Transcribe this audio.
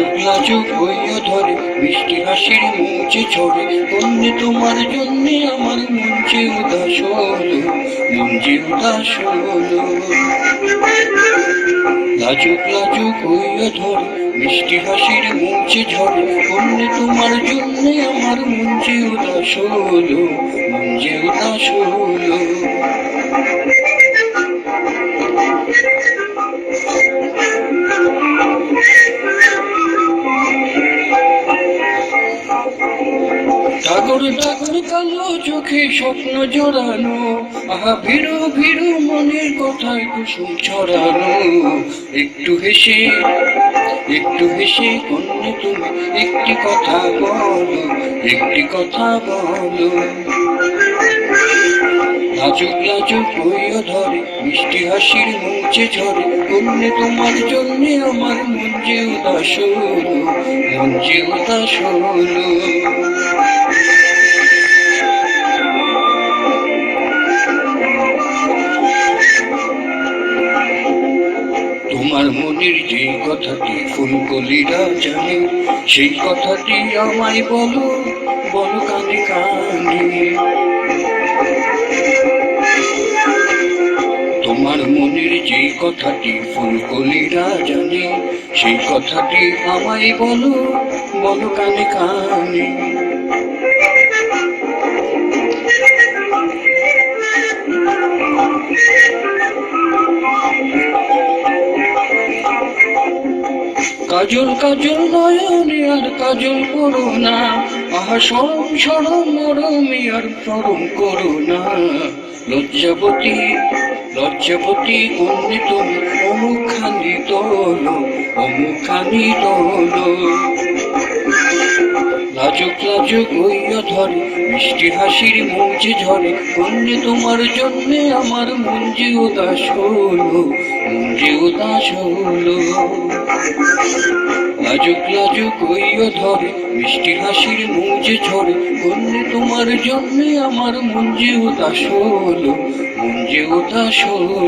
লাজুক হইয়া ধরে, মিষ্টি হাসির মুচে ছড়ে। কন্যে তোমার জন্যে আমার মন উদাস হলো, মন উদাস হলো। লাজুক লাজুক হইয়া ধরে, মিষ্টি হাসির মুচে ঝরে কন্যে তোমার জন্যে আমার যে উদাস হলো, মন উদাস হলো। ডাগর ডাগর কালো চোখে স্বপ্ন জড়ানো। আহা, ভিড়ো ভিড়ো, মনের কথায় কুসুম ছড়ানো। একটু হেসে একটু হেসে কন্যে তুমি একটি কথা বলো, একটি কথা বলো। লাজুক লাজুক হইয়া ধরে, মিষ্টি হাসির মুচে ঝরে কন্যে তোমার জন্যে আমার মন যে উদাস হলো মন যে উদাস হলো। মনের যে কথাটি ফুলকলিরা জানে, সেই কথাটি আমায় বলো বলো কানে কানে। তোমার মনের যে কথাটি ফুলকলিরা জানে, সেই কথাটি আমায় বলো বলো কানে কানে। কাজল কাজল নয়নে আর কাজল করো না। আহা, সরম সরম, মরমে আর সরম করো না। লজ্জাপতি লজ্জাপতি কন্যে তুমি অমুখানি তোলো অমুখানি তোলো লাজুক লাজুক হইয়া ধরে, মিষ্টি হাসির মুজে ঝরে কন্যে তোমার জন্যে আমার যে উদাস হলো। যে উদাস হলো। লাজুক লাজুক হইয়া ধরে, মিষ্টি হাসির মুজে ঝরে বললে তোমার জন্যে আমার মন যে উদাস হলো, মন যে উদাস হলো।